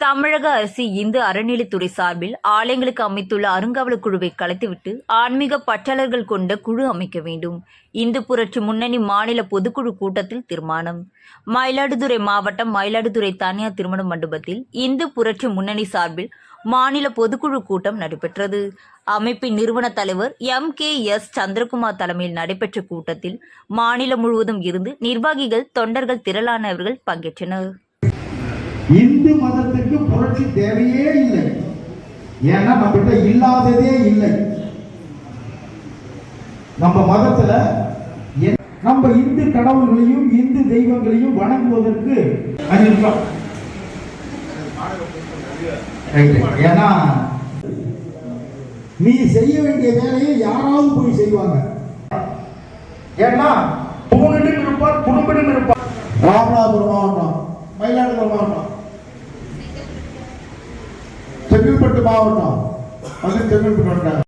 தமிழக அரசு இந்து அறநிலைத்துறை சார்பில் ஆலயங்களுக்கு அமைத்துள்ள அருங்காவல குழுவை கலைத்துவிட்டு ஆன்மீக பற்றாளர்கள் கொண்ட குழு அமைக்க வேண்டும். இந்து புரட்சி முன்னணி மாநில பொதுக்குழு கூட்டத்தில் தீர்மானம். மயிலாடுதுறை மாவட்டம் மயிலாடுதுறை தனியார் திருமண மண்டபத்தில் இந்து புரட்சி முன்னணி சார்பில் மாநில பொதுக்குழு கூட்டம் நடைபெற்றது. அமைப்பின் நிறுவன தலைவர் எம். கே. எஸ். சந்திரகுமார் தலைமையில் நடைபெற்ற கூட்டத்தில் மாநிலம் முழுவதும் இருந்து நிர்வாகிகள் தொண்டர்கள் திரளானவர்கள் பங்கேற்றனர். இந்து மதத்துக்கு புரட்சி தேவையே இல்லை. ஏன்னா நம்மகிட்ட இல்லாததே இல்லை. நம்ம மதத்துல எ- நம்ம இந்து கடவுள்களையும் இந்து தெய்வங்களையும் வணங்குவதற்கு அஞ்சு ஏன்னா நீ செய்ய வேண்டிய வேலையை யாராவது போய் செய்வாங்க. ஏன்னா தூணிலும் இருப்பார் குடும்பிலும் இருப்பார். ராமநாதபுரம் மாவட்டம் செங்கல்பட்டு மாவட்டம் அது செங்கல்பட்டு வட்டாரம்